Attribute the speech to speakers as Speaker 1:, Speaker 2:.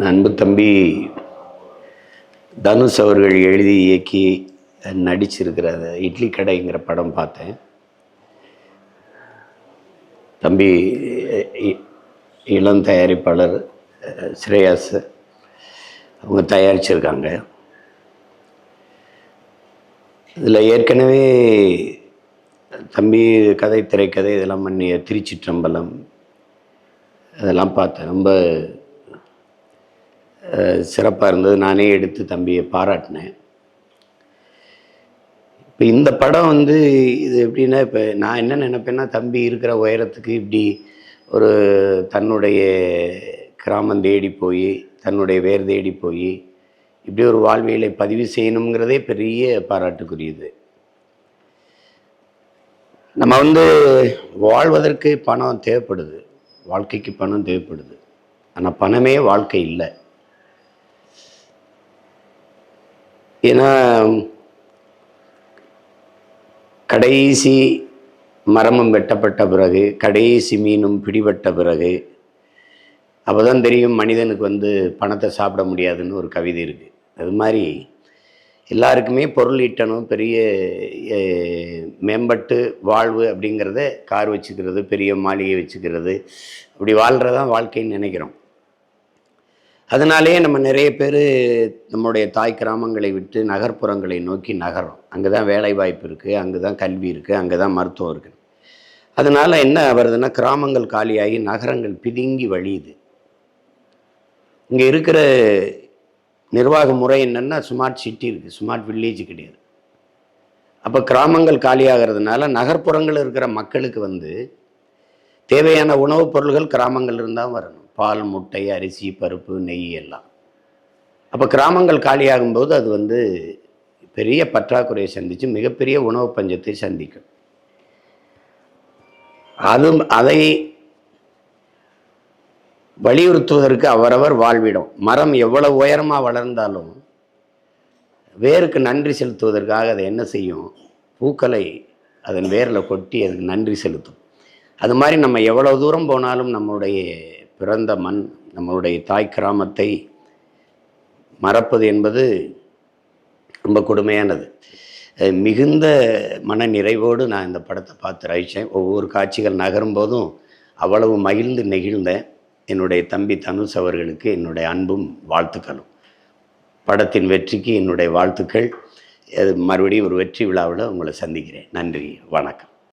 Speaker 1: அன்பு தம்பி தனுஷ் அவர்கள் எழுதி இயக்கி நடிச்சிருக்கிற இட்லி கடைங்கிற படம் பார்த்தேன். தம்பி இ- இளம் தயாரிப்பாளர் ஸ்ரேயாஸ் அவங்க தயாரிச்சிருக்காங்க. இதில் ஏற்கனவே தம்பி கதை திரைக்கதை இதெல்லாம் பண்ணிய திருச்சிற்றம்பலம் அதெல்லாம் பார்த்தேன். ரொம்ப சிறப்பாக இருந்தது. நானே எடுத்து தம்பியை பாராட்டினேன். இப்போ இந்த படம் வந்து இது எப்படின்னா இப்போ நான் என்ன நினைப்பேன்னா தம்பி இருக்கிற உயரத்துக்கு இப்படி ஒரு தன்னுடைய கிராமம் தேடி போய் தன்னுடைய வேர் தேடி போய் இப்படி ஒரு வாழ்வியலை பதிவு செய்யணுங்கிறதே பெரிய பாராட்டுக்குரியது. நம்ம வந்து வாழ்வதற்கு பணம் தேவைப்படுது. வாழ்க்கைக்கு பணம் தேவைப்படுது. ஆனால் பணமே வாழ்க்கை இல்லை. ஏன்னா கடைசி மரமும் வெட்டப்பட்ட பிறகு கடைசி மீனும் பிடிபட்ட பிறகு அப்போதான் தெரியும் மனிதனுக்கு வந்து பணத்தை சாப்பிட முடியாதுன்னு ஒரு கவிதை இருக்குது அது மாதிரி எல்லாருக்குமே பொருள் ஈட்டணும் பெரிய மேம்பட்டு வாழ்வு அப்படிங்கிறத கார் வச்சுக்கிறது பெரிய மாளிகை வச்சுக்கிறது அப்படி வாழ்கிறதான் வாழ்க்கைன்னு நினைக்கிறோம். அதனாலேயே நம்ம நிறைய பேர் நம்முடைய தாய் கிராமங்களை விட்டு நகர்ப்புறங்களை நோக்கி நகரும் அங்கே தான் வேலை வாய்ப்பு இருக்குது அங்கே தான் கல்வி இருக்குது அங்கே தான் மருத்துவம் இருக்குது அதனால என்ன வருதுன்னா கிராமங்கள் காலியாகி நகரங்கள் பிதுங்கி வழியுது. இங்கே இருக்கிற நிர்வாக முறை என்னென்னா ஸ்மார்ட் சிட்டி இருக்குது ஸ்மார்ட் வில்லேஜ் கிடையாது. அப்போ கிராமங்கள் காலியாகிறதுனால நகர்ப்புறங்கள் இருக்கிற மக்களுக்கு வந்து தேவையான உணவுப் பொருள்கள் கிராமங்கள் இருந்தால் வரணும். பால் முட்டை அரிசி பருப்பு நெய் எல்லாம். அப்போ கிராமங்கள் காலியாகும்போது அது வந்து பெரிய பற்றாக்குறையை சந்தித்து மிகப்பெரிய உணவு பஞ்சத்தை சந்திக்கும். அது அதை வலியுறுத்துவதற்கு அவரவர் வாழ்விடும். மரம் எவ்வளவு உயரமாக வளர்ந்தாலும் வேருக்கு நன்றி செலுத்துவதற்காக அதை என்ன செய்யும்? பூக்களை அதன் வேரில் கொட்டி அதுக்கு நன்றி செலுத்தும். அது மாதிரி நம்ம எவ்வளவு தூரம் போனாலும் நம்மளுடைய பிறந்த மண் நம்மளுடைய தாய் கிராமத்தை மறப்பது என்பது ரொம்ப கொடுமையானது. மிகுந்த மன நிறைவோடு நான் இந்த படத்தை பார்த்து ரசித்தேன். ஒவ்வொரு காட்சிகள் நகரும் போதும் அவ்வளவு மகிழ்ந்து நெகிழ்ந்தேன் என்னுடைய தம்பி தனுஷ் அவர்களுக்கு என்னுடைய அன்பும் வாழ்த்துக்களும். படத்தின் வெற்றிக்கு என்னுடைய வாழ்த்துக்கள். மறுபடியும் ஒரு வெற்றி விழாவில் உங்களை சந்திக்கிறேன். நன்றி. வணக்கம்.